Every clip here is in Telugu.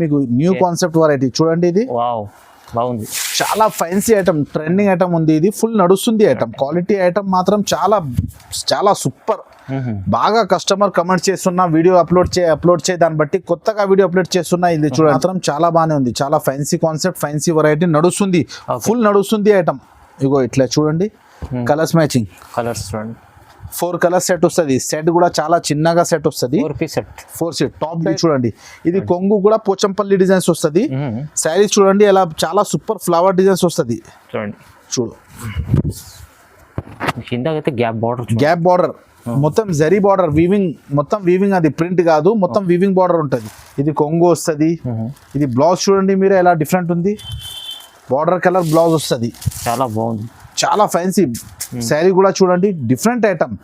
మీకు న్యూ కాన్సెప్ట్ వెరైటీ చూడండి ఇది. బాగుంది. చాలా ఫైన్సీ ఐటమ్ ట్రెండింగ్ ఐటమ్ ఉంది ఇది. ఫుల్ నడుస్తుంది ఐటమ్ క్వాలిటీ ఐటమ్ మాత్రం చాలా చాలా సూపర్ బాగా కస్టమర్ కమెంట్ చేస్తున్నా వీడియో అప్లోడ్ చే అప్లోడ్ చే దాన్ని బట్టి కొత్తగా వీడియో అప్లోడ్ చేస్తున్నా ఇది చూడ మాత్రం చాలా బాగానే ఉంది. చాలా ఫైన్సీ కాన్సెప్ట్ ఫైన్సీ వెరైటీ నడుస్తుంది. ఫుల్ నడుస్తుంది ఐటమ్ ఇగో ఇట్లా చూడండి. కలర్స్ మ్యాచింగ్ కలర్స్ చూడండి. ఫోర్ కలర్స్ సెట్ వస్తుంది. సెట్ కూడా చాలా చిన్నగా సెట్ వస్తుంది. ఫోర్ సెట్ టాప్ చూడండి. ఇది కొంగు కూడా పోచంపల్లి డిజైన్స్ వస్తుంది. శారీస్ చూడండి ఇలా చాలా సూపర్ ఫ్లవర్ డిజైన్స్ వస్తుంది. చూడండి. చూడు. కిందకైతే గ్యాప్ బార్డర్ గ్యాప్ బార్డర్ మొత్తం జరీ బార్డర్ వీవింగ్ మొత్తం వీవింగ్ అది ప్రింట్ కాదు మొత్తం వీవింగ్ బార్డర్ ఉంటుంది. ఇది కొంగు వస్తుంది. ఇది బ్లౌజ్ చూడండి మీరు ఎలా డిఫరెంట్ ఉంది? బార్డర్ కలర్ బ్లౌజ్ వస్తుంది. చాలా బాగుంది. చాలా ఫ్యాన్సీ శారీ కూడా చూడండి డిఫరెంట్ ఐటమ్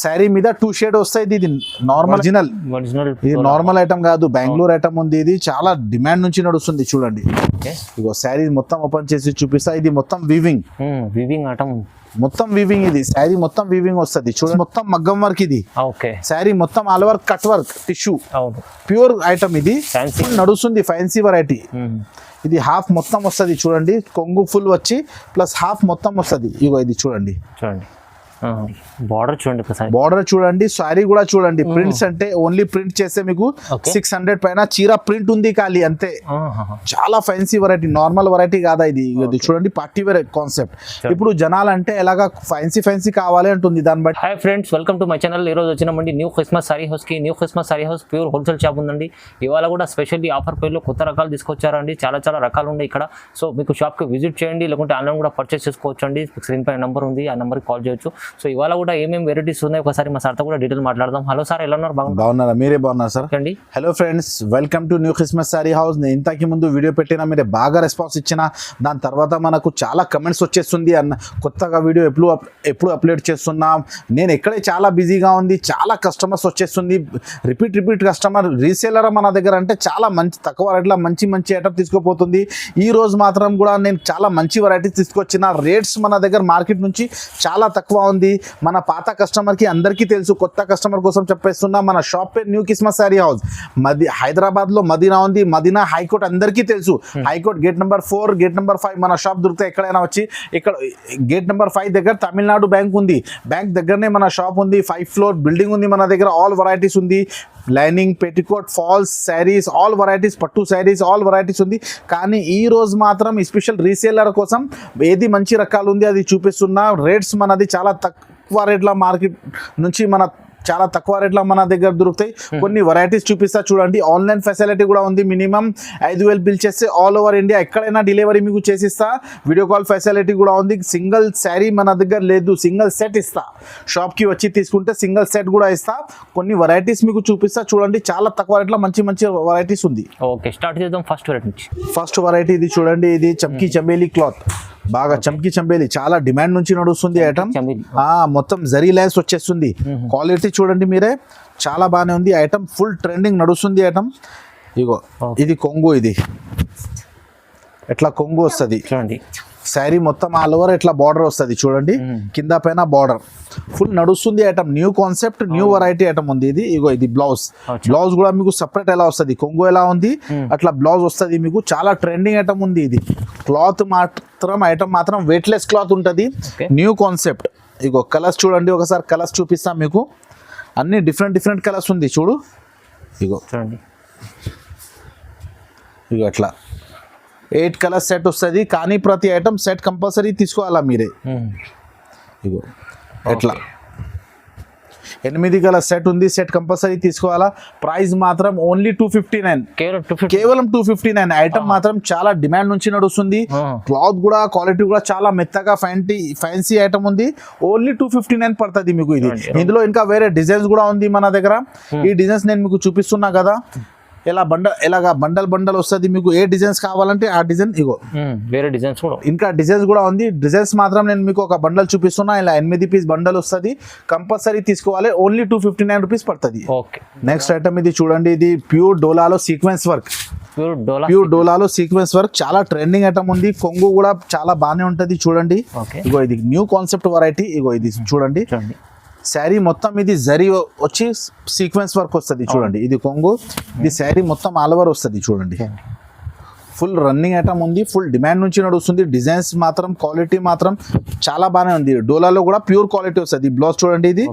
శారీ మీద టూ షేడ్ వస్తాయి ఇది నార్మల్ ఒరిజినల్ ఇది నార్మల్ ఐటమ్ కాదు బెంగళూరు ఐటమ్ ఉంది ఇది. చాలా డిమాండ్ నుంచి నడుస్తుంది చూడండి. ఓకే ఇగో శారీ మొత్తం ఓపెన్ చేసి చూపిస్తా. ఇది మొత్తం వీవింగ్ వివింగ్ ఆటం మొత్తం వీవింగ్ ఇది. శారీ మొత్తం వీవింగ్ వస్తుంది. చూడండి మొత్తం మగ్గం వర్క్ ఇది. ఓకే శారీ మొత్తం all over cut work tissue అవును. ప్యూర్ ఐటమ్ ఇది. నడుస్తుంది ఫ్యాన్సీ వెరైటీ ఇది హాఫ్ మొత్తం వస్తుంది చూడండి. కొంగు ఫుల్ వచ్చి ప్లస్ హాఫ్ మొత్తం వస్తుంది. ఇగో ఇది చూడండి. చూడండి. బార్డర్ చూడండి ఒకసారి. బార్డర్ చూడండి శారీ కూడా చూడండి. ప్రింట్స్ అంటే ఓన్లీ ప్రింట్ చేస్తే మీకు. సిక్స్ హండ్రెడ్ పైన చీర ప్రింట్ ఉంది ఖాళీ అంతే. చాలా ఫ్యాన్సీ వెరైటీ నార్మల్ వెరైటీ కాదా ఇది? ఇది చూడండి పార్టీ వేర్ కాన్సెప్ట్ ఇప్పుడు జనాలు అంటే ఎలాగా ఫ్యాన్సీ ఫ్యాన్సీ కావాలి అంటుంది దాన్ని బట్టి. Hi friends welcome to my channel ఈరోజు వచ్చినామండి న్యూ క్రిస్మస్ సారీ హౌస్కి new Christmas sari house pure wholesale shop ఉందండి. ఇవాళ కూడా స్పెషల్లీ ఆఫర్ పేర్లో కొత్త రకాలు తీసుకొచ్చారండి. చాలా చాలా రకాలు ఉన్నాయి ఇక్కడ. సో మీకు షాప్కి విజిట్ చేయండి లేకుంటే ఆన్లైన్ కూడా పర్చేస్ చేసుకోవచ్చు అండి స్క్రీన్ పైన నెంబర్ ఉంది ఆ నెంబర్కి కాల్ చేయొచ్చు. సో ఇవాళ కూడా ఏమేమి వెరైటీస్ ఉన్నాయి ఒకసారి మా సార్తో కూడా డీటెయిల్ మాట్లాడదాం. హలో సార్ ఎలా ఉన్నారు? బాగున్నారా? మీరే బాగున్నారు సార్? అండి hello friends welcome to new Christmas sari house నేను ఇంతకి ముందు వీడియో పెట్టినా మీరు బాగా రెస్పాన్స్ ఇచ్చిన దాని తర్వాత మనకు చాలా కమెంట్స్ వచ్చేస్తుంది అన్న కొత్తగా వీడియో ఎప్పుడు ఎప్పుడు అప్లోడ్ చేస్తున్నాం. నేను ఎక్కడే చాలా బిజీగా ఉంది చాలా కస్టమర్స్ వచ్చేస్తుంది. రిపీట్ రిపీట్ కస్టమర్ రీసేలర్ మన దగ్గర అంటే చాలా మంచి తక్కువ రేట్లో మంచి మంచి ఐటమ్ తీసుకుపోతుంది. ఈ రోజు మాత్రం కూడా నేను చాలా మంచి వెరైటీస్ తీసుకొచ్చిన. రేట్స్ మన దగ్గర మార్కెట్ నుంచి చాలా తక్కువ ఉంది. మన పాత కస్టమర్కి అందరికీ తెలుసు. కొత్త కస్టమర్ కోసం చెప్పేస్తున్నా మన షాప్ పేరు న్యూ కిస్మస్ శారీ హౌస్. మది హైదరాబాద్లో మదీనా ఉంది. మదీనా హైకోర్ట్ అందరికీ తెలుసు. High court gate number four gate number five మన షాప్ దొరికితే ఎక్కడైనా వచ్చి ఇక్కడ గేట్ నెంబర్ ఫైవ్ దగ్గర తమిళనాడు బ్యాంక్ ఉంది. బ్యాంక్ దగ్గరనే మన షాప్ ఉంది. ఫైవ్ ఫ్లోర్ బిల్డింగ్ ఉంది మన దగ్గర. ఆల్ వెరైటీస్ ఉంది. Lining petticoat falls saris all varieties పట్టు శారీస్ ఆల్ వెరైటీస్ ఉంది. కానీ ఈ రోజు మాత్రం స్పెషల్ రీసేలర్ కోసం ఏది మంచి రకాలు ఉంది అది చూపిస్తున్నా. రేట్స్ మనది చాలా తక్కువ రేట్ల మార్కెట్ నుంచి మన చాలా తక్కువ రేట్ల మన దగ్గర దొరుకుతాయి. కొన్ని వెరైటీస్ చూపిస్తా చూడండి. ఆన్లైన్ ఫెసిలిటీ కూడా ఉంది మినిమం ఐదు వేలు బిల్ చేస్తే ఆల్ ఓవర్ ఇండియా ఎక్కడైనా డెలివరీ మీకు చేసిస్తా. వీడియో కాల్ ఫెసిలిటీ కూడా ఉంది. సింగిల్ శారీ మన దగ్గర లేదు. సింగిల్ సెట్ ఇస్తా. షాప్కి వచ్చి తీసుకుంటే సింగిల్ సెట్ కూడా ఇస్తా. కొన్ని వెరైటీస్ మీకు చూపిస్తా చూడండి. చాలా తక్కువ రేట్లో మంచి మంచి వెరైటీస్ ఉంది. ఓకే స్టార్ట్ చేద్దాం ఫస్ట్ వెరైటీ ఫస్ట్ వెరైటీ ఇది చూడండి. ఇది చమ్కీ చంబేలి క్లాత్ బాగా చమ్కీ చంబేలి చాలా డిమాండ్ నుంచి నడుస్తుంది ఐటమ్. మొత్తం జరీ లైన్స్ వచ్చేస్తుంది. క్వాలిటీ చూడండి మీరే. చాలా బాగానే ఉంది. ఐటమ్ ఫుల్ ట్రెండింగ్ నడుస్తుంది ఐటమ్. ఇగో. ఇది కొంగు ఇది. ఎట్లా కొంగు వస్తుంది? చూడండి. శారీ మొత్తం ఆల్ ఓవర్ ఇట్లా బార్డర్ వస్తుంది చూడండి. కింద పైన బార్డర్ ఫుల్ నడుస్తుంది item new concept new variety item ఉంది. ఇది ఇగో ఇది బ్లౌజ్. బ్లౌజ్ కూడా మీకు సపరేట్ ఎలా వస్తుంది? కొంగు ఎలా ఉంది? అట్లా బ్లౌజ్ వస్తుంది మీకు. చాలా ట్రెండింగ్ ఐటమ్ ఉంది ఇది. క్లాత్ మాత్రం ఐటమ్ మాత్రం వెయిట్లెస్ క్లాత్ ఉంటుంది. న్యూ కాన్సెప్ట్ ఇగో కలర్స్ చూడండి ఒకసారి కలర్స్ చూపిస్తాం మీకు. అన్ని డిఫరెంట్ డిఫరెంట్ కలర్స్ ఉంది. చూడు. ఇగో. చూడండి. ఇగో అట్లా. ఎయిట్ కలర్ సెట్ వస్తుంది కానీ ప్రతి ఐటమ్ సెట్ కంపల్సరీ తీసుకోవాలా మీరే? ఇగో ఎట్లా? ఎనిమిది గల సెట్ ఉంది సెట్ కంపల్సరీ తీసుకోవాలా? ప్రైస్ మాత్రం ఓన్లీ టూ ఫిఫ్టీ నైన్ కేవలం టూ ఫిఫ్టీ నైన్ ఐటమ్ మాత్రం చాలా డిమాండ్ నుంచి నడుస్తుంది. Ah. క్లాత్ కూడా క్వాలిటీ కూడా చాలా మెత్తగా ఫ్యాంటీ ఫ్యాన్సీ ఐటమ్ ఉంది. ఓన్లీ టూ ఫిఫ్టీ నైన్ పడుతుంది మీకు ఇది. ఇందులో ఇంకా వేరే డిజైన్స్ కూడా ఉంది మన దగ్గర. ఈ డిజైన్స్ నేను మీకు చూపిస్తున్నా కదా. ఇలా బండ ఇలాగా బండల్ బండల్ వస్తుంది మీకు ఏ డిజైన్స్ కావాలంటే ఆ డిజైన్ ఇగో. వేరే డిజైన్స్ కూడా. ఇంకా డిజైన్స్ కూడా ఉంది. డిజైన్స్ మాత్రం నేను మీకు ఒక బండల్ చూపిస్తున్నా. ఇలా ఎనిమిది పీస్ బండల్ వస్తుంది. కంపల్సరీ తీసుకోవాలి. Only two fifty nine rupees పడుతుంది. ఓకే. నెక్స్ట్ ఐటమ్ ఇది చూడండి. ఇది pure డోలాలో sequence work pure dola pure డోలాలో sequence work చాలా ట్రెండింగ్ ఐటమ్ ఉంది. కొంగు కూడా చాలా బాగానే ఉంటుంది. చూడండి. ఇగో ఇది న్యూ కాన్సెప్ట్ వెరైటీ ఇగో ఇది చూడండి. శారీ మొత్తం ఇది జరీ వచ్చి సీక్వెన్స్ వర్క్ వస్తుంది చూడండి. ఇది కొంగు ఇది శారీ మొత్తం ఆల్ ఓవర్ వస్తుంది చూడండి. ఫుల్ రన్నింగ్ ఐటమ్ ఉంది ఫుల్ డిమాండ్ నుంచి నడుస్తుంది డిజైన్స్ మాత్రం క్వాలిటీ మాత్రం చాలా బాగానే ఉంది. డోలాలో కూడా ప్యూర్ క్వాలిటీ వస్తుంది. బ్లౌజ్ చూడండి ఇది.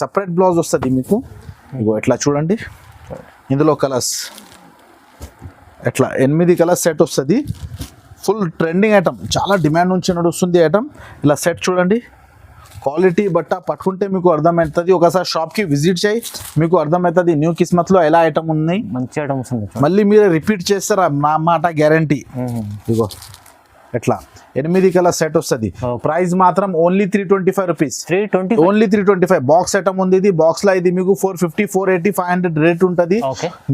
సపరేట్ బ్లౌజ్ వస్తుంది మీకు. ఎట్లా చూడండి. ఇందులో కలర్స్ ఎట్లా? ఎనిమిది కలర్స్ సెట్ వస్తుంది. ఫుల్ ట్రెండింగ్ ఐటమ్ చాలా డిమాండ్ నుంచి నడుస్తుంది ఐటమ్ ఇలా సెట్ చూడండి. క్వాలిటీ బట్ట పట్టుకుంటే మీకు అర్థమవుతుంది ఒకసారి షాప్కి విజిట్ చేయి. మీకు అర్థమవుతుంది న్యూ కిస్మత్లో ఎలా ఐటమ్ ఉన్నాయి మంచి ఐటమ్స్ ఉంది మళ్ళీ మీరు రిపీట్ చేస్తారా నా మాట గ్యారంటీ? ఇగో ఎట్లా? ఎనిమిది కలర్ సెట్ వస్తుంది. ప్రైస్ మాత్రం only three twenty five rupees three twenty only three twenty five box item ఉంది ఇది బాక్స్లో ఇది మీకు four fifty four eighty five hundred rate ఉంటుంది.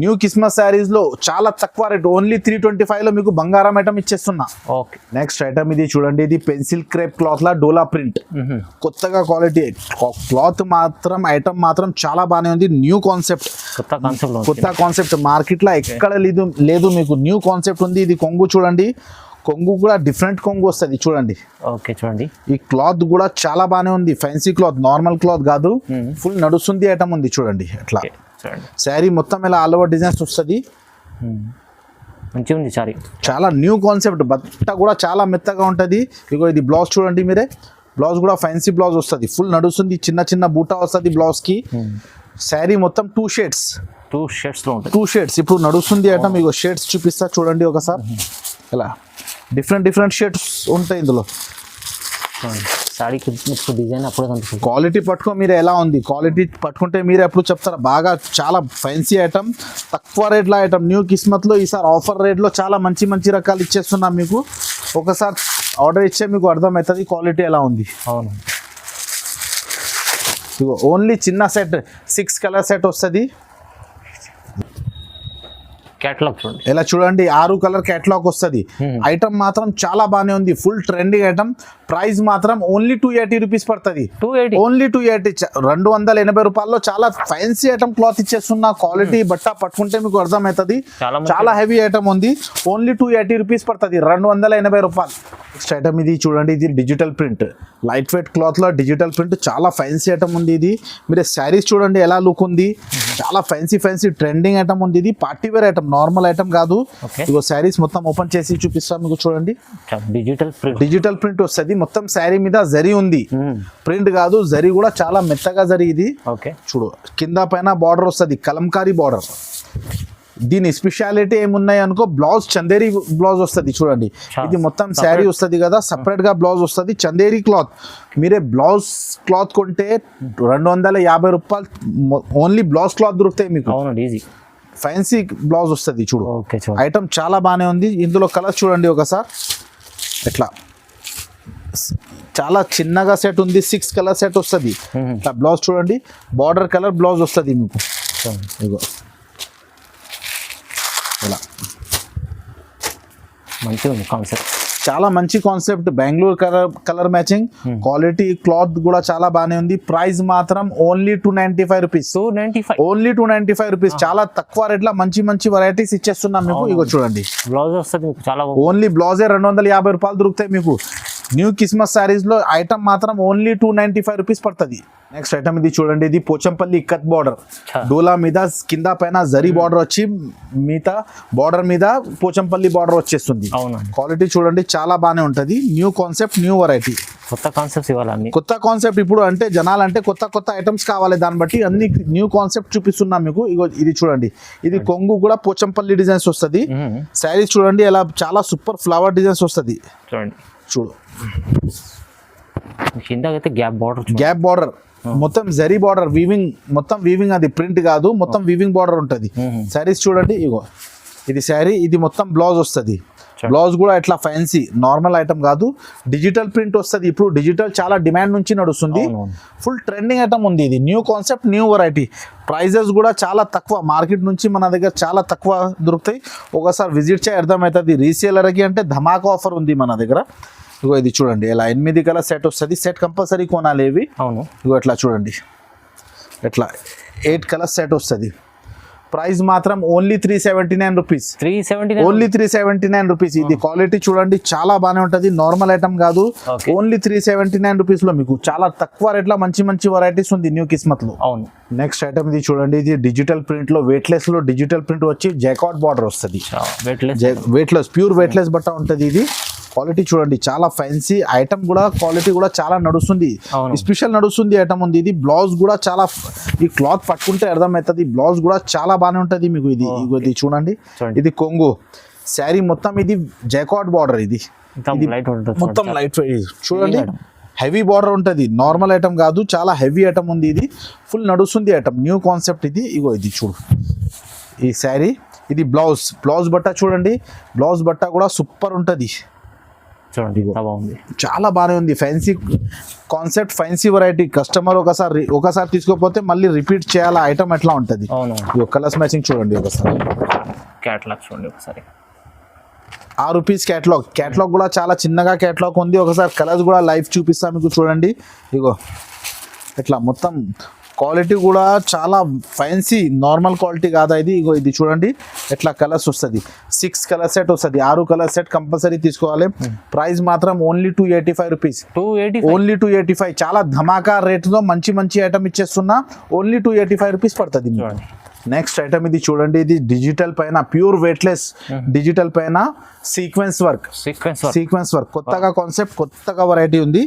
న్యూ కిస్మస్ శారీస్లో చాలా తక్కువ రేట్ ఓన్లీ త్రీ ట్వంటీ ఫైవ్లో మీకు బంగారం ఐటమ్ ఇచ్చేస్తున్నా. ఓకే. నెక్స్ట్ ఐటమ్ ఇది చూడండి. ఇది పెన్సిల్ క్రేప్ క్లాత్ లా డోలా ప్రింట్ కొత్తగా క్వాలిటీ క్లాత్ మాత్రం ఐటమ్ మాత్రం చాలా బాగానే ఉంది. న్యూ కాన్సెప్ట్ కొత్త కాన్సెప్ట్ కొత్త కాన్సెప్ట్ మార్కెట్లో ఎక్కడ లేదు లేదు మీకు. న్యూ కాన్సెప్ట్ ఉంది. ఇది కొంగు చూడండి. కొంగు కూడా డిఫరెంట్ కొంగు వస్తుంది చూడండి. ఓకే చూడండి. ఈ క్లాత్ కూడా చాలా బాగానే ఉంది. ఫ్యాన్సీ క్లాత్ నార్మల్ క్లాత్ కాదు. ఫుల్ నడుస్తుంది ఐటమ్ ఉంది చూడండి అట్లా. శారీ మొత్తం ఇలా ఆల్ ఓవర్ డిజైన్స్ వస్తుంది. మంచిగా ఉంది సారీ చాలా న్యూ కాన్సెప్ట్ బట్ట కూడా చాలా మెత్తగా ఉంటుంది. ఇగో ఇది బ్లౌజ్ చూడండి మీరే. బ్లౌజ్ కూడా ఫ్యాన్సీ బ్లౌజ్ వస్తుంది. ఫుల్ నడుస్తుంది చిన్న చిన్న బూటా వస్తుంది బ్లౌజ్కి శారీ మొత్తం టూ షేడ్స్ టూ ఉంటుంది. టూ షేడ్స్ ఇప్పుడు నడుస్తుంది ఐటమ్ ఇగో షేడ్స్ చూపిస్తా చూడండి ఒకసారి. ఇలా డిఫరెంట్ డిఫరెంట్ షేడ్స్ ఉంటాయి ఇందులో. సారీకి డిజైన్ అప్పుడే కనిపిస్తుంది. క్వాలిటీ పట్టుకో మీరు ఎలా ఉంది? క్వాలిటీ పట్టుకుంటే మీరు ఎప్పుడు చెప్తారా? బాగా చాలా ఫ్యాన్సీ ఐటమ్ తక్కువ రేట్లో ఐటమ్ న్యూ కిస్మత్లో ఈసారి ఆఫర్ రేట్లో చాలా మంచి మంచి రకాలు ఇచ్చేస్తున్నాం మీకు. ఒకసారి ఆర్డర్ ఇచ్చే మీకు అర్థమవుతుంది క్వాలిటీ ఎలా ఉంది. అవును. ఓన్లీ చిన్న సెట్ సిక్స్ కలర్ సెట్ వస్తుంది. క్యాటలాగ్ చూడండి. ఇలా చూడండి ఆరు కలర్ కేటలాగ్ వస్తుంది. ఐటమ్ మాత్రం చాలా బాగానే ఉంది. ఫుల్ ట్రెండింగ్ ఐటమ్ ప్రైస్ మాత్రం ఓన్లీ టూ ఎయిటీ రూపీస్ పడుతుంది. Two eighty only two eighty రెండు వందల ఎనభై రూపాయల్లో చాలా ఫ్యాన్సీ ఐటమ్ క్లాత్ ఇచ్చేస్తున్నా. క్వాలిటీ బట్ట పట్టుకుంటే మీకు అర్థమవుతుంది. చాలా హెవీ ఐటమ్ ఉంది. ఓన్లీ టూ ఎయిటీ రూపీస్ పడుతుంది. రెండు వందల ఎనభై రూపాయలు. నెక్స్ట్ ఐటమ్ ఇది చూడండి. ఇది డిజిటల్ ప్రింట్ లైట్ వెయిట్ క్లాత్లో డిజిటల్ ప్రింట్ చాలా ఫ్యాన్సీ ఐటమ్ ఉంది ఇది. మీరు శారీస్ చూడండి ఎలా లుక్ ఉంది. చాలా ఫ్యాన్సీ ఫ్యాన్సీ ట్రెండింగ్ ఐటమ్ ఉంది ఇది. Party wear item normal item కాదు. ఇగో శారీస్ మొత్తం ఓపెన్ చేసి చూపిస్తాం మీకు చూడండి. డిజిటల్ ప్రింట్ డిజిటల్ ప్రింట్ వస్తుంది. మొత్తం శారీ మీద జరీ ఉంది. ప్రింట్ కాదు జరీ కూడా చాలా మెత్తగా జరీ ఇది ఓకే. చూడు కింద పైన బార్డర్ వస్తుంది కలంకారీ బార్డర్. దీని స్పెషాలిటీ ఏమున్నాయి అనుకో బ్లౌజ్ చందేరి బ్లౌజ్ వస్తుంది చూడండి. ఇది మొత్తం శారీ వస్తుంది కదా సపరేట్గా బ్లౌజ్ వస్తుంది చందేరి క్లాత్. మీరే బ్లౌజ్ క్లాత్ కొంటే రెండు వందల యాభై రూపాయలు ఓన్లీ బ్లౌజ్ క్లాత్ దొరుకుతాయి మీకు. ఈజీ ఫ్యాన్సీ బ్లౌజ్ వస్తుంది చూడు. ఐటమ్ చాలా బాగానే ఉంది. ఇందులో కలర్స్ చూడండి ఒకసారి. ఎట్లా? చాలా చిన్నగా సెట్ ఉంది సిక్స్ కలర్ సెట్ వస్తుంది. బ్లౌజ్ చూడండి బార్డర్ కలర్ బ్లౌజ్ వస్తుంది మీకు. ఇగో ఇలా. మంచిగా ఉంది కాన్సెప్ట్ చాలా మంచి concept Bengaluru colour colour matching quality cloth కూడా చాలా బాగానే ఉంది. ప్రైస్ మాత్రం only two ninety five rupees two ninety five only two ninety five rupees చాలా తక్కువ రేట్లో మంచి మంచి వెరైటీస్ ఇచ్చేస్తున్నాం మీకు. ఇగో చూడండి. బ్లౌజ్ వస్తుంది చాలా ఓన్లీ బ్లౌజే రెండు వందల యాభై రూపాయలు దొరుకుతాయి మీకు. న్యూ క్రిస్మస్ శారీస్లో ఐటమ్ మాత్రం only two ninety five rupees పడుతుంది. నెక్స్ట్ ఐటమ్ ఇది చూడండి ఇది పోచంపల్లి ఇక్కత్ బార్డర్. డోలా మీద కింద పైన జరీ బార్డర్ వచ్చి మిగతా బార్డర్ మీద పోచంపల్లి బార్డర్ వచ్చేస్తుంది. క్వాలిటీ చూడండి చాలా బాగానే ఉంటుంది. న్యూ కాన్సెప్ట్ న్యూ వెరైటీ కొత్త కాన్సెప్ట్స్ ఇవ్వాలి అన్ని కొత్త కాన్సెప్ట్ ఇప్పుడు అంటే జనాలు అంటే కొత్త కొత్త ఐటమ్స్ కావాలి. దాన్ని బట్టి అన్ని న్యూ కాన్సెప్ట్ చూపిస్తున్నాం మీకు. ఇగో ఇది చూడండి. ఇది కొంగు కూడా పోచంపల్లి డిజైన్స్ వస్తుంది. శారీస్ చూడండి ఎలా చాలా సూపర్ ఫ్లవర్ డిజైన్స్ వస్తుంది. చూడండి. చూడు. కిందకైతే గ్యాప్ బార్డర్ గ్యాప్ బార్డర్ మొత్తం జరీ బార్డర్ వీవింగ్ మొత్తం వీవింగ్ అది ప్రింట్ కాదు మొత్తం వీవింగ్ బార్డర్ ఉంటుంది. శారీస్ చూడండి ఇగో. ఇది శారీ ఇది మొత్తం బ్లౌజ్ వస్తుంది. బ్లౌజ్ కూడా ఇట్లా ఫ్యాన్సీ నార్మల్ ఐటమ్ కాదు. డిజిటల్ ప్రింట్ వస్తుంది. ఇప్పుడు డిజిటల్ చాలా డిమాండ్ నుంచి నడుస్తుంది. ఫుల్ ట్రెండింగ్ ఐటమ్ ఉంది ఇది. New concept new variety prices కూడా చాలా తక్కువ. మార్కెట్ నుంచి మన దగ్గర చాలా తక్కువ దొరుకుతాయి. ఒకసారి విజిట్ చేయ అర్థమవుతుంది. రీసేలర్కి అంటే ధమాకా ఆఫర్ ఉంది మన దగ్గర. ఇగో ఇది చూడండి ఇలా ఎనిమిది కలర్ సెట్ వస్తుంది. సెట్ కంపల్సరీ కొనాలి ఇవి. అవును. ఇగో ఇట్లా చూడండి. ఎట్లా ఎయిట్ కలర్ సెట్ వస్తుంది. ప్రైస్ మాత్రం only three seventy nine rupees three seventy only three seventy nine rupees ఇది క్వాలిటీ చూడండి చాలా బాగానే ఉంటది. నార్మల్ ఐటమ్ కాదు. ఓన్లీ త్రీ సెవెంటీ నైన్ రూపీస్లో మీకు చాలా తక్కువ రేట్లో మంచి మంచి వెరైటీస్ ఉంది న్యూ కిస్మత్లో అవును. నెక్స్ట్ ఐటమ్ ఇది చూడండి ఇది డిజిటల్ ప్రింట్లో వెయిట్లెస్లో డిజిటల్ ప్రింట్ వచ్చి జాకాట్ బార్డర్ వస్తుంది. వెయిట్లెస్ వెయిట్లెస్ ప్యూర్ వెయిట్లెస్ బట్ట ఉంటది ఇది. క్వాలిటీ చూడండి చాలా ఫ్యాన్సీ ఐటమ్ కూడా క్వాలిటీ కూడా చాలా నడుస్తుంది. స్పెషల్ నడుస్తుంది ఐటమ్ ఉంది ఇది. బ్లౌజ్ కూడా చాలా ఈ క్లాత్ పట్టుకుంటే అర్థమవుతుంది. బ్లౌజ్ కూడా చాలా బాగానే ఉంటది మీకు ఇది. ఇది చూడండి. ఇది కొంగు. శారీ మొత్తం ఇది జైకాట్ బార్డర్ ఇది. మొత్తం లైట్ చూడండి. హెవీ బార్డర్ ఉంటుంది. నార్మల్ ఐటమ్ కాదు చాలా హెవీ ఐటమ్ ఉంది ఇది. ఫుల్ నడుస్తుంది ఐటమ్ న్యూ కాన్సెప్ట్ ఇది. ఇగో ఇది చూడు. ఈ శారీ. ఇది బ్లౌజ్ బ్లౌజ్ బట్ట చూడండి. బ్లౌజ్ బట్ట కూడా సూపర్ ఉంటుంది. చూడండి బాగుంది. చాలా బాగానే ఉంది. Fancy concept fancy variety customer ఒకసారి ఒకసారి తీసుకోకపోతే మళ్ళీ రిపీట్ చేయాలి? ఐటమ్ ఎట్లా ఉంటుంది? అవును కలర్స్ మ్యాచింగ్ చూడండి ఒకసారి. క్యాట్లాగ్ చూడండి ఒకసారి. ఆ రూపీస్ క్యాట్లాగ్ క్యాట్లాగ్ కూడా చాలా చిన్నగా క్యాట్లాగ్ ఉంది. ఒకసారి కలర్స్ కూడా లైవ్ చూపిస్తా మీకు చూడండి. ఇగో ఇట్లా మొత్తం క్వాలిటీ కూడా చాలా ఫ్యాన్సీ నార్మల్ క్వాలిటీ కాదా ఇది? ఇగో ఇది చూడండి. ఎట్లా కలర్స్ వస్తుంది? సిక్స్ కలర్ సెట్ వస్తుంది. ఆరు కలర్ సెట్ కంపల్సరీ తీసుకోవాలి. ప్రైస్ మాత్రం only two eighty five rupees two eighty only two eighty five చాలా ధమాకా రేట్లో మంచి మంచి item ఇచ్చేస్తున్నా. Only two eighty five rupees పడుతుంది నెక్స్ట్ ఐటమ్ ఇది చూడండి. ఇది డిజిటల్ పైన ప్యూర్ వెయిట్లెస్ డిజిటల్ పైన sequence work sequence sequence work కొత్తగా కాన్సెప్ట్ కొత్తగా వెరైటీ ఉంది.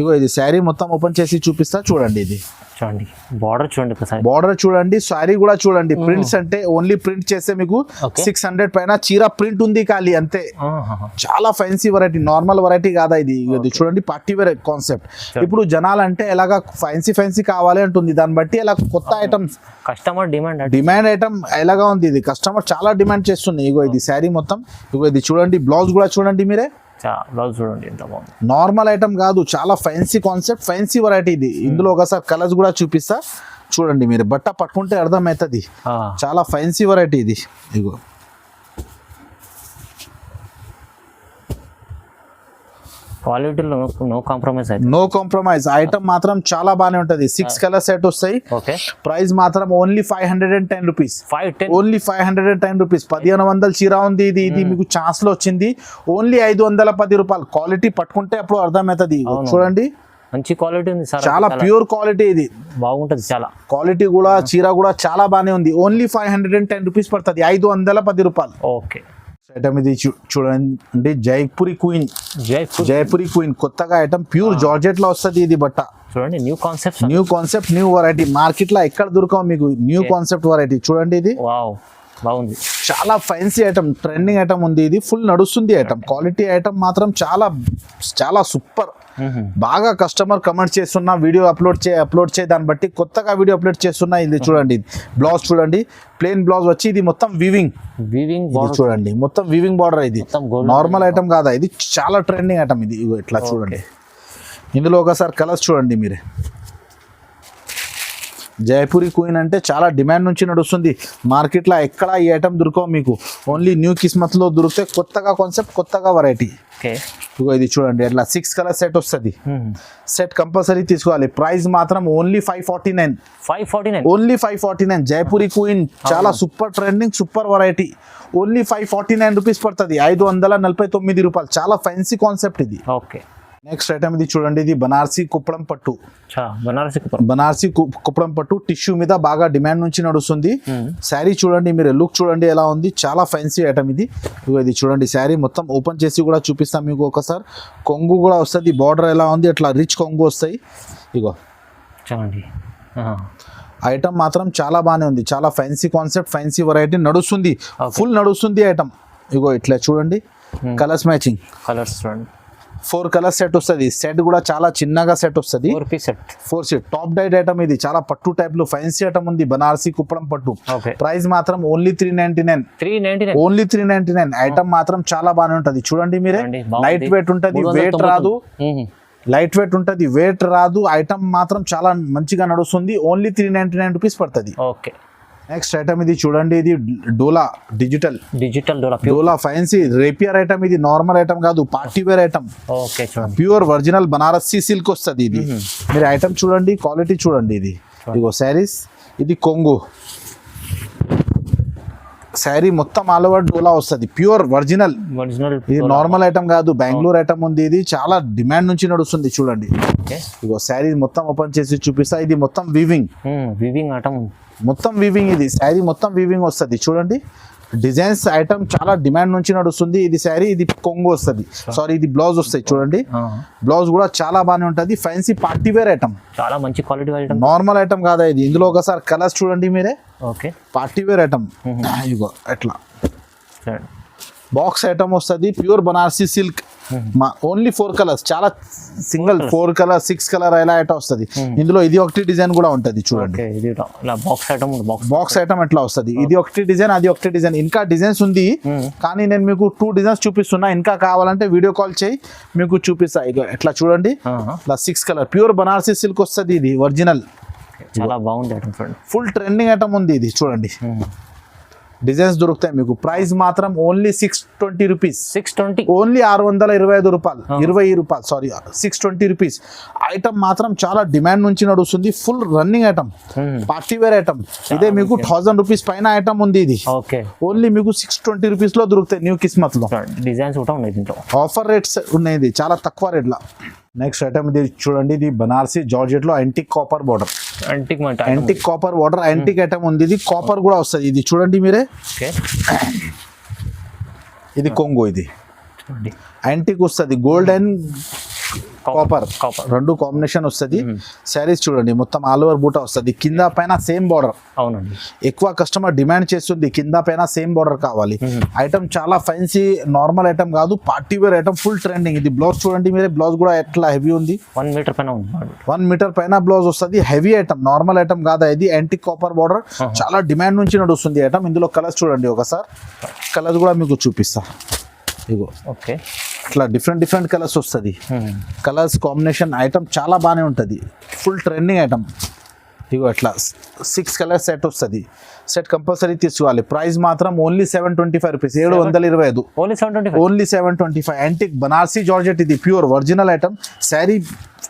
ఇగో ఇది శారీ మొత్తం ఓపెన్ చేసి చూపిస్తా చూడండి ఇది. చూడండి. బార్డర్ చూడండి బార్డర్ చూడండి శారీ కూడా చూడండి. ప్రింట్స్ అంటే ఓన్లీ ప్రింట్ చేస్తే మీకు. సిక్స్ హండ్రెడ్ పైన చీర ప్రింట్ ఉంది ఖాళీ అంతే. చాలా ఫ్యాన్సీ వెరైటీ నార్మల్ వెరైటీ కాదా ఇది? ఇది చూడండి పార్టీ వేర్ కాన్సెప్ట్ ఇప్పుడు జనాలు అంటే ఎలాగా ఫ్యాన్సీ ఫ్యాన్సీ కావాలి అంటుంది. దాన్ని బట్టి ఇలా కొత్త items customer demand demand item ఎలాగా ఉంది ఇది? కస్టమర్ చాలా డిమాండ్ చేస్తుంది. ఇగో ఇది శారీ మొత్తం. ఇగో ఇది చూడండి. బ్లౌజ్ కూడా చూడండి మీరే. బ్లౌజ్ చూడండి ఎంత బాగుంది. నార్మల్ ఐటమ్ కాదు చాలా ఫ్యాన్సీ కాన్సెప్ట్ ఫ్యాన్సీ వెరైటీ ఇది. ఇందులో ఒకసారి కలర్స్ కూడా చూపిస్తా. చూడండి మీరు బట్ట పట్టుకుంటే అర్థమవుతుంది. చాలా ఫ్యాన్సీ వెరైటీ ఇది. ఇగో. క్వాలిటీలో no compromise no compromise item మాత్రం చాలా బాగానే ఉంటుంది. సిక్స్ కలర్ సెట్ వస్తాయి. ఓకే ప్రైస్ మాత్రం only five hundred and ten rupees five ten only five hundred and ten rupees పదిహేను వందల చీర ఉంది. ఇది ఇది మీకు ఛాన్స్లో వచ్చింది. ఓన్లీ ఐదు వందల పది రూపాయలు. క్వాలిటీ పట్టుకుంటే అప్పుడు అర్థమవుతుంది. చూడండి. మంచి క్వాలిటీ ఉంది సార్ చాలా ప్యూర్ క్వాలిటీ ఇది. బాగుంటుంది చాలా. క్వాలిటీ కూడా చీర కూడా చాలా బాగానే ఉంది. Only five hundred and ten rupees పడుతుంది. ఐదు వందల పది రూపాయలు. ఓకే ఐటమ్ ఇది చూడండి. జైపురి క్వీన్. జైపూర్. జైపురి క్వీన్. కొత్తగా ఐటమ్ ప్యూర్ జార్జెట్లో వస్తుంది ఇది బట్ట. చూడండి new concept new concept new variety మార్కెట్లో ఎక్కడ దొరకవు మీకు న్యూ కాన్సెప్ట్ వెరైటీ చూడండి ఇది. బాగుంది. చాలా ఫ్యాన్సీ ఐటమ్ ట్రెండింగ్ ఐటమ్ ఉంది ఇది. ఫుల్ నడుస్తుంది ఐటమ్ క్వాలిటీ ఐటమ్ మాత్రం చాలా చాలా సూపర్. బాగా కస్టమర్ కమెంట్ చేస్తున్నా వీడియో అప్లోడ్ చే అప్లోడ్ చే దాన్ని బట్టి కొత్తగా వీడియో అప్లోడ్ చేస్తున్నా ఇది చూడండి. బ్లౌజ్ చూడండి. ప్లెయిన్ బ్లౌజ్ వచ్చి ఇది మొత్తం వివింగ్ వీవింగ్ చూడండి. మొత్తం వివింగ్ బార్డర్ ఇది. నార్మల్ ఐటమ్ కాదా ఇది? చాలా ట్రెండింగ్ ఐటమ్ ఇది. ఇట్లా చూడండి. ఇందులో ఒకసారి కలర్స్ చూడండి మీరే. జైపూరి క్వీన్ అంటే చాలా డిమాండ్ నుంచి నడుస్తుంది. మార్కెట్లో ఎక్కడ ఈ ఐటమ్ దొరకవు మీకు. ఓన్లీ న్యూ కిస్మత్లో దొరికితే కొత్తగా కాన్సెప్ట్ కొత్తగా వెరైటీ ఓకే. ఇగో ఇది చూడండి అట్లా సిక్స్ కలర్ సెట్ వస్తుంది. సెట్ కంపల్సరీ తీసుకోవాలి. ప్రైస్ మాత్రం only five forty nine five forty nine only five forty nine Jaipuri queen చాలా super trending super variety only five forty nine rupees పడుతుంది. ఐదు వందల నలభై తొమ్మిది రూపాయలు. చాలా ఫ్యాన్సీ కాన్సెప్ట్ ఇది. ఓకే. నెక్స్ట్ ఐటమ్ ఇది చూడండి ఇది బనార్సీ కుప్పడం పట్టు. బనారసి బనార్సీ కుప్పడం పట్టు టిష్యూ మీద బాగా డిమాండ్ నుంచి నడుస్తుంది. మ్మ్. శారీ చూడండి మీరు లుక్ చూడండి ఎలా ఉంది. చాలా ఫ్యాన్సీ ఐటమ్ ఇది. ఇగో ఇది చూడండి శారీ మొత్తం ఓపెన్ చేసి కూడా చూపిస్తాం మీకు ఒకసారి. కొంగు కూడా వస్తుంది బార్డర్ ఎలా ఉంది అట్లా రిచ్ కొంగు వస్తాయి. ఇగో. చూడండి. ఐటమ్ మాత్రం చాలా బాగానే ఉంది. చాలా ఫ్యాన్సీ కాన్సెప్ట్ ఫ్యాన్సీ వెరైటీ నడుస్తుంది. ఫుల్ నడుస్తుంది ఐటమ్ ఇగో ఇట్లా చూడండి. కలర్స్ మ్యాచింగ్ కలర్స్ చూడండి. ఫోర్ కలర్ సెట్ వస్తుంది. సెట్ కూడా చాలా చిన్నగా సెట్ వస్తుంది. Four piece set four set top diet item ఇది. చాలా పట్టు టైప్లో ఫ్యాన్సీ ఐటమ్ ఉంది. బనారసి కుప్పడం పట్టు. ఓకే ప్రైస్ మాత్రం only three ninety nine three ninety nine only three ninety nine item మాత్రం చాలా బాగానే ఉంటది. చూడండి మీరే. లైట్ వెయిట్ ఉంటది. వెయిట్ రాదు. లైట్ వెయిట్ ఉంటది. వెయిట్ రాదు. ఐటమ్ మాత్రం చాలా మంచిగా నడుస్తుంది. Only three ninety nine rupees పడుతుంది. ఓకే నెక్స్ట్ ఐటమ్ ఇది చూడండి ఇది dola digital digital dola dola fancy rapier item ఇది నార్మల్ ఐటమ్ కాదు పార్టీ వేర్ ఐటమ్ ఓకే చూడండి ప్యూర్ ఒరిజినల్ బనారస్సీ సిల్క్ వస్తుంది ఇది. మీరు ఐటమ్ చూడండి క్వాలిటీ చూడండి ఇది. ఇగో శారీస్ ఇది కొంగు. శారీ మొత్తం ఆల్ ఓవర్ డోలా వస్తుంది. ప్యూర్ ఒరిజినల్ ఒరిజినల్ ఇది నార్మల్ ఐటమ్ కాదు బెంగళూరు ఐటమ్ ఉంది ఇది. చాలా డిమాండ్ నుంచి నడుస్తుంది చూడండి. ఇగో శారీ మొత్తం ఓపెన్ చేసి చూపిస్తా. ఇది మొత్తం వీవింగ్ వివింగ్ ఆటం మొత్తం వీవింగ్ ఇది. శారీ మొత్తం వీవింగ్ వస్తుంది చూడండి. డిజైన్స్ ఐటమ్ చాలా డిమాండ్ నుంచి నడుస్తుంది ఇది శారీ. ఇది కొంగు వస్తుంది. సారీ ఇది బ్లౌజ్ వస్తాయి చూడండి. బ్లౌజ్ కూడా చాలా బాగానే ఉంటుంది. ఫ్యాన్సీ పార్టీ వేర్ ఐటమ్ చాలా మంచి క్వాలిటీ ఐటమ్ నార్మల్ ఐటమ్ కాదా ఇది? ఇందులో ఒకసారి కలర్స్ చూడండి మీరే. ఓకే. Party wear item. ఇగో ఎట్లా బాక్స్ ఐటమ్ వస్తుంది ప్యూర్ బనారసి సిల్క్. మా ఓన్లీ ఫోర్ కలర్స్ చాలా single four colour six colour ఇలా ఐటమ్ వస్తుంది. ఇందులో ఇది ఒకటి డిజైన్ కూడా ఉంటుంది చూడండి. Box item box box item ఎట్లా వస్తుంది? ఇది ఒకటి డిజైన్ అది ఒకటి డిజైన్. ఇంకా డిజైన్స్ ఉంది కానీ నేను మీకు టూ డిజైన్స్ చూపిస్తున్నా. ఇంకా కావాలంటే వీడియో కాల్ చేయి మీకు చూపిస్తా. ఇక ఎట్లా చూడండి. ఇలా six colour pure Banarasi silk వస్తుంది ఇది ఒరిజినల్. చాలా బాగుంది ఐటమ్ చూడండి. ఫుల్ ట్రెండింగ్ ఐటమ్ ఉంది ఇది చూడండి. డిజైన్స్ దొరుకుతాయి మీకు. ప్రైస్ మాత్రం only six twenty rupees six twenty only ఆరు వందల ఇరవై ఐదు రూపాయలు. ఇరవై రూపాయలు sorry six twenty rupees item మాత్రం చాలా డిమాండ్ నుంచి నడుస్తుంది. Full running item party wear item ఇదే మీకు థౌసండ్ రూపీస్ పైన ఐటమ్ ఉంది ఇది. ఓకే. ఓన్లీ మీకు సిక్స్ ట్వంటీ రూపీస్లో దొరుకుతాయి న్యూ కిస్మత్లో డిజైన్స్ కూడా ఉన్నాయి దీంట్లో. ఆఫర్ రేట్స్ ఉన్నాయి చాలా తక్కువ రేట్ల నెక్స్ట్ ఐటమ్ ఇది చూడండి ఇది బనారసి జార్జెట్లో యాంటిక్ కాపర్ బార్డర్ అంటిక్ మంట antique copper water antique item ఉంది ఇది కాపర్ కూడా వస్తుంది. ఇది చూడండి మీరే. ఓకే ఇది కొంగు ఇది. యాంటిక్ వస్తుంది గోల్డ్ అండ్ కాపర్ కాపర్ రెండు కాంబినేషన్ వస్తుంది. శారీస్ చూడండి మొత్తం ఆల్ ఓవర్ బూటా వస్తుంది. కింద పైన సేమ్ బార్డర్ అవునండి. ఎక్కువ కస్టమర్ డిమాండ్ చేస్తుంది. కింద పైన సేమ్ బార్డర్ కావాలి. ఐటమ్ చాలా ఫైన్సీ నార్మల్ ఐటమ్ కాదు. Party wear item full trending ఇది బ్లౌజ్ చూడండి మీరే. బ్లౌజ్ కూడా ఎట్లా హెవీ ఉంది? వన్ మీటర్ పైన వన్ మీటర్ పైన బ్లౌజ్ వస్తుంది. హెవీ ఐటమ్ నార్మల్ ఐటమ్ కాదా ఇది? యాంటిక్ కాపర్ బార్డర్ చాలా డిమాండ్ నుంచి నడుస్తుంది ఐటమ్ ఇందులో కలర్స్ చూడండి ఒకసారి. కలర్స్ కూడా మీకు చూపిస్తా. ఇగో. ఓకే. ఇట్లా డిఫరెంట్ డిఫరెంట్ కలర్స్ వస్తుంది. కలర్స్ కాంబినేషన్ ఐటమ్ చాలా బాగానే ఉంటుంది. ఫుల్ ట్రెండింగ్ ఐటమ్ ఇగో అట్లా సిక్స్ కలర్ సెట్ వస్తుంది. సెట్ కంపల్సరీ తీసుకోవాలి. ప్రైస్ మాత్రం only seven twenty five rupees ఏడు వందల ఇరవై ఐదు. Only seven twenty only seven twenty five antique Banarasi georgette ఇది ప్యూర్ ఒరిజినల్ ఐటమ్ శారీ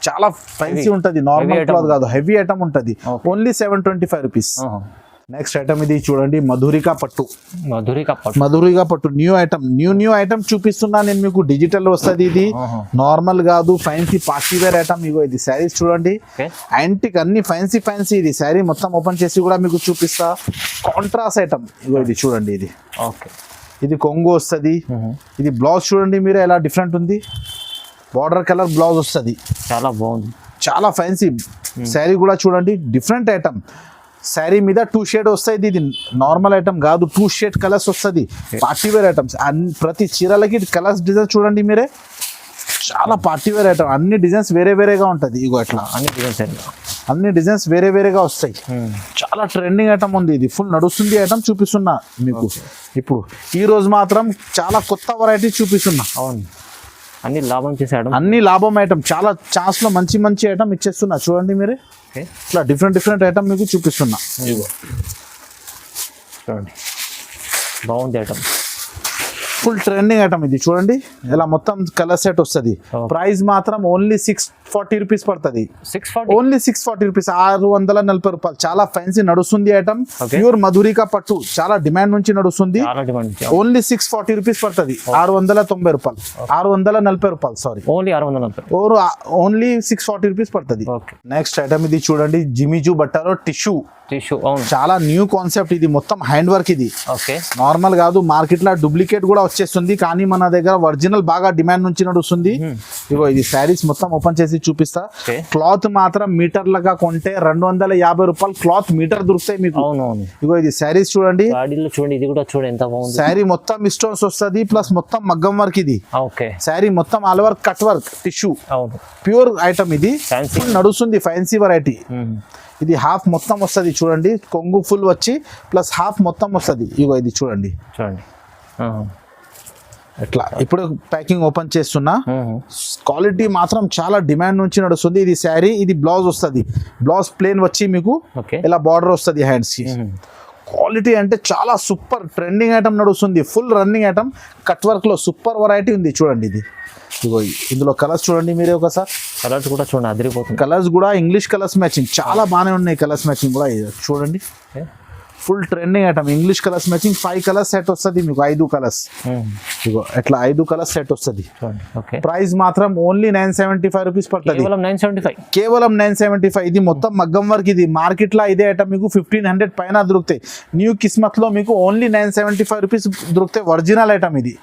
చాలా ఫైన్సీ ఉంటుంది. నార్మల్. క్లాత్ కాదు. హెవీ ఐటమ్ ఉంటుంది. Only seven twenty five rupees next item ఇది చూడండి మధురిక పట్టు. మధురి కప్పట్ మధురిగా పట్టు new item new new item చూపిస్తున్నా నేను మీకు డిజిటల్ వస్తుంది ఇది. నార్మల్ కాదు ఫ్యాన్సీ పార్టీ వేర్ ఐటమ్ ఇగో ఇది శారీస్ చూడండి. యాంటిక్ అన్ని ఫ్యాన్సీ ఫ్యాన్సీ ఇది. శారీ మొత్తం ఓపెన్ చేసి కూడా మీకు చూపిస్తా. కాంట్రాస్ట్ ఐటమ్ ఇగో ఇది చూడండి ఇది. ఓకే. ఇది కొంగు వస్తుంది. ఇది బ్లౌజ్ చూడండి మీరు ఎలా డిఫరెంట్ ఉంది? బార్డర్ కలర్ బ్లౌజ్ వస్తుంది. చాలా బాగుంది. చాలా ఫ్యాన్సీ శారీ కూడా చూడండి డిఫరెంట్ ఐటమ్ శారీ మీద టూ షేడ్ వస్తాయి ఇది నార్మల్ ఐటమ్ కాదు టూ షేడ్ కలర్స్ వస్తుంది. పార్టీ వేర్ ఐటమ్స్ ప్రతి చీరలకి కలర్స్ డిజైన్ చూడండి మీరే. చాలా పార్టీ వేర్ ఐటమ్ అన్ని డిజైన్స్ వేరే వేరేగా ఉంటుంది. ఇగో అట్లా అన్ని డిజైన్స్ అన్ని డిజైన్స్ వేరే వేరేగా వస్తాయి. చాలా ట్రెండింగ్ ఐటమ్ ఉంది ఇది. ఫుల్ నడుస్తుంది ఐటమ్ చూపిస్తున్నా మీకు. ఇప్పుడు ఈ రోజు మాత్రం చాలా కొత్త వెరైటీ చూపిస్తున్నా. అవును. అన్ని లాభం చేసాడు అన్ని లాభం ఐటమ్ చాలా ఛాన్స్లో మంచి మంచి ఐటమ్ ఇచ్చేస్తున్నా. చూడండి మీరే. ఇట్లా డిఫరెంట్ డిఫరెంట్ ఐటమ్ మీకు చూపిస్తున్నా. చూడండి. బాగుంది ఐటమ్ ఫుల్ ట్రెండింగ్ ఐటమ్ ఇది. చూడండి ఇలా మొత్తం కలర్ సెట్ వస్తుంది. ప్రైస్ మాత్రం ఓన్లీ సిక్స్ ఫార్టీ రూపీస్ పడుతుంది. ఓన్లీ సిక్స్ ఫార్టీ రూపీస్ ఆరు వందల నలభై రూపాయలు. చాలా ఫ్యాన్సీ నడుస్తుంది ఐటమ్. ప్యూర్ మధురిక పట్టు చాలా డిమాండ్ నుంచి నడుస్తుంది. ఓన్లీ సిక్స్ ఫార్టీ రూపీస్ పడుతుంది. ఆరు వందల తొంభై రూపాయలు. ఆరు వందల నలభై రూపాయలు సారీ ఓన్లీ ఆరు వందల ఓన్లీ సిక్స్ ఫార్టీ రూపీస్ పడుతుంది. నెక్స్ట్ ఐటమ్ ఇది చూడండి జిమిజు బట్టలో టిష్యూ టిష్యూ అవును చాలా న్యూ కాన్సెప్ట్ ఇది. మొత్తం హ్యాండ్ వర్క్ ఇది. ఓకే నార్మల్ కాదు మార్కెట్లో డూప్లికేట్ కూడా వచ్చేస్తుంది. కానీ మన దగ్గర ఒరిజినల్ బాగా డిమాండ్ నుంచి నడుస్తుంది. ఇగో ఇది శారీస్ మొత్తం ఓపెన్ చేసి చూపిస్తా. క్లాత్ మాత్రం మీటర్లుగా కొంటే రెండు వందల యాభై రూపాయలు క్లాత్ మీటర్ దొరుకుతాయి మీకు. ఇగో ఇది శారీస్ చూడండి. గాడీలో చూడండి ఇది కూడా చూడండి ఎంత బాగుంది. శారీ మొత్తం స్టోన్స్ వస్తుంది ప్లస్ మొత్తం మగ్గం వర్క్ ఇది. ఓకే శారీ మొత్తం all over cut work tissue అవును. ప్యూర్ ఐటమ్ ఇది. నడుస్తుంది ఫ్యాన్సీ వెరైటీ ఇది హాఫ్ మొత్తం వస్తుంది చూడండి. కొంగు ఫుల్ వచ్చి ప్లస్ హాఫ్ మొత్తం వస్తుంది. ఇగో ఇది చూడండి. చూడండి. ఎట్లా? ఇప్పుడు ప్యాకింగ్ ఓపెన్ చేస్తున్నా. క్వాలిటీ మాత్రం చాలా డిమాండ్ నుంచి నడుస్తుంది. ఇది శారీ ఇది బ్లౌజ్ వస్తుంది. బ్లౌజ్ ప్లేన్ వచ్చి మీకు ఇలా బార్డర్ వస్తుంది హ్యాండ్స్కి. క్వాలిటీ అంటే చాలా సూపర్ ట్రెండింగ్ ఐటమ్ నడుస్తుంది. Full running item. కట్ వర్క్లో సూపర్ వెరైటీ ఉంది చూడండి ఇది. ఇగో ఇందులో కలర్స్ చూడండి మీరే ఒకసారి. కలర్స్ కూడా చూడండి అదిరిపోతుంది. కలర్స్ కూడా ఇంగ్లీష్ కలర్స్ మ్యాచింగ్. చాలా బాగానే ఉన్నాయి కలర్స్ మ్యాచింగ్ కూడా ఇది. చూడండి. Full trending item English colours matching five colours set వస్తుంది మీకు ఐదు కలర్స్ ఇగో ఎట్లా ఐదు కలర్స్ సెట్ వస్తుంది. ప్రైస్ మాత్రం only nine seventy five rupees పడుతుంది. కేవలం నైన్ సెవెంటీ ఫైవ్ ఇది మొత్తం మగ్గం వర్క్ ఇది. మార్కెట్లో ఇదే ఐటమ్ మీకు ఫిఫ్టీన్ హండ్రెడ్ పైన దొరుకుతాయి. న్యూ కిస్మత్లో మీకు only nine seventy five rupees దొరుకుతాయి. ఒరిజినల్ ఐటమ్ ఇది.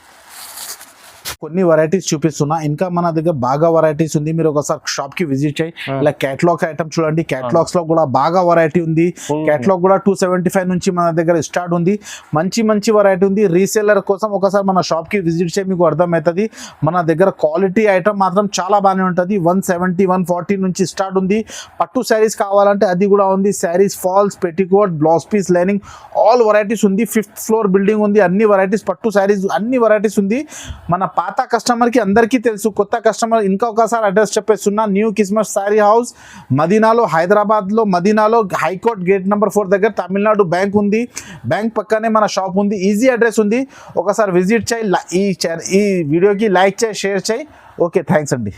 కొన్ని వెరైటీస్ చూపిస్తున్నా. ఇంకా మన దగ్గర బాగా వెరైటీస్ ఉంది. మీరు ఒకసారి షాప్కి విజిట్ చేయి. ఇలా కేటలాగ్ ఐటమ్ చూడండి. కేటలాగ్స్లో కూడా బాగా వెరైటీ ఉంది. కేటలాగ్ కూడా టూ సెవెంటీ ఫైవ్ నుంచి మన దగ్గర స్టార్ట్ ఉంది. మంచి మంచి వెరైటీ ఉంది. రీసేలర్ కోసం ఒకసారి మన షాప్కి విజిట్ చేయి. మీకు అర్థమవుతుంది. మన దగ్గర క్వాలిటీ ఐటమ్ మాత్రం చాలా బాగానే ఉంటుంది. వన్ సెవెంటీ వన్ ఫార్టీ నుంచి స్టార్ట్ ఉంది. పట్టు శారీస్ కావాలంటే అది కూడా ఉంది. Saris falls petticoat blouse piece lining all varieties ఉంది. ఫిఫ్త్ ఫ్లోర్ బిల్డింగ్ ఉంది. అన్ని వెరైటీస్ పట్టు శారీస్ అన్ని వెరైటీస్ ఉంది. మన పాత కస్టమర్కి అందరికీ తెలుసు. కొత్త కస్టమర్ ఇంకా ఒకసారి అడ్రస్ చెప్పేస్తున్నా. న్యూ కిస్మస్ శారీ హౌస్ మదీనాలో హైదరాబాద్లో మదీనాలో high court gate number four దగ్గర తమిళనాడు బ్యాంక్ ఉంది. బ్యాంక్ పక్కనే మన షాప్ ఉంది. ఈజీ అడ్రస్ ఉంది. ఒకసారి విజిట్ చేయి ఈ ఈ వీడియోకి లైక్ చేయి షేర్ చేయి. ఓకే థ్యాంక్స్ అండి.